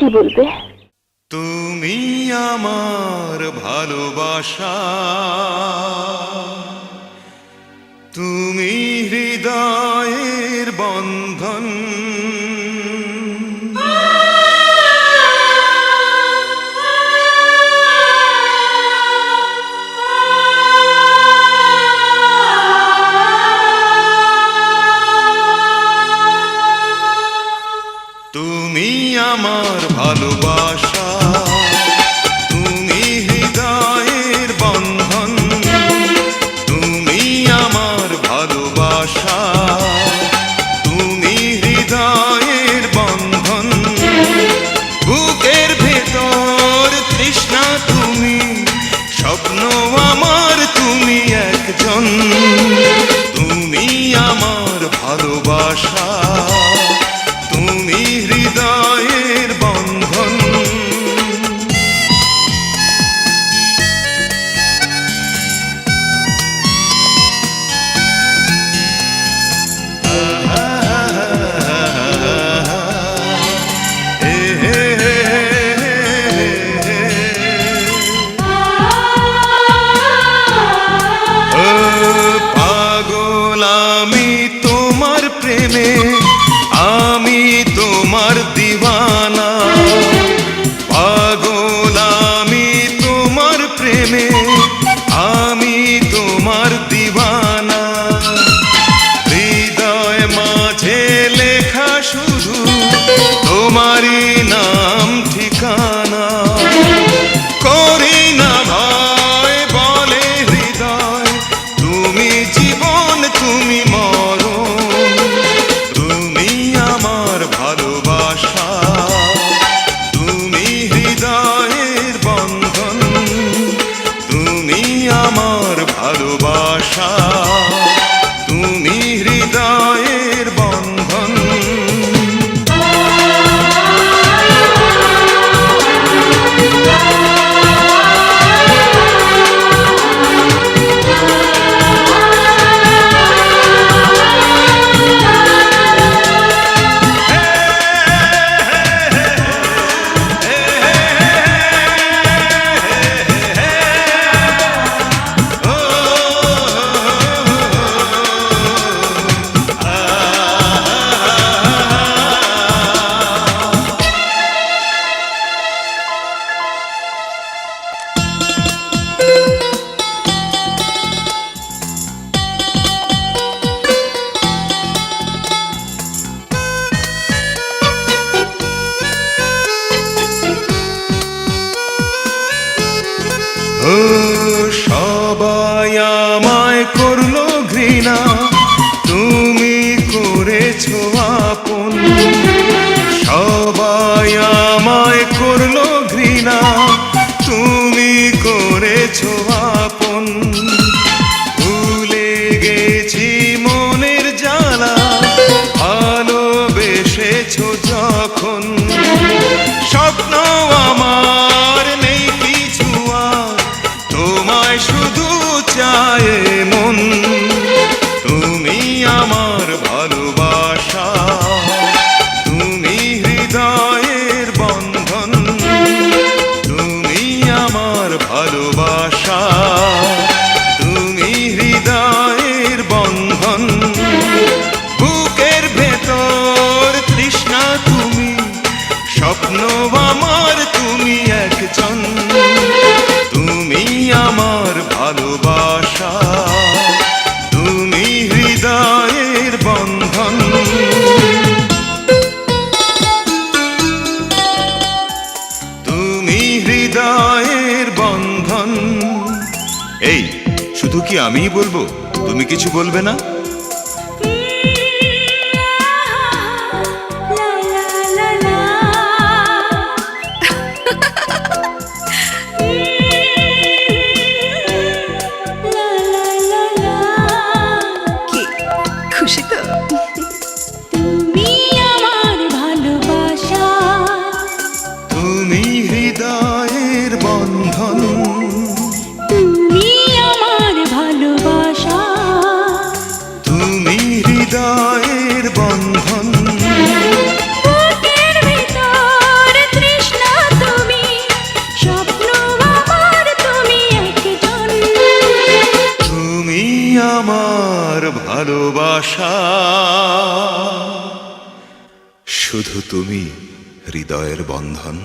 কি বলবে? তুমি আমার ভালোবাসা তুমি হৃদয়ের বন্ধন। তুমি আমার ভালোবাসা, তুমি হৃদয়ের বন্ধন, তুমি আমার ভালোবাসা, তুমি হৃদয়ের বন্ধন। বুকের ভেতর তৃষ্ণা তুমি, স্বপ্ন তোমার তুমি করেছ আপন। সবাই আমায় করল ঘৃণা, তুমি করেছ আপন। ভুলে গেছি মনের জ্বালা, ভালোবেসেছো যখন। স্বপ্ন আমার আমার ভালোবাসা। তুমি হৃদয়ের বন্ধন, তুমি আমার ভালোবাসা। তুমি হৃদয়ের বন্ধন, বুকের ভেতর তৃষ্ণা তুমি, স্বপ্ন আমার তুমি একজন। তুমি আমার ভালোবাসা। এই শুধু কি আমিই বলব? তুমি কিছু বলবে না? খুশি তো? শুধু তুমি হৃদয়ের বন্ধন।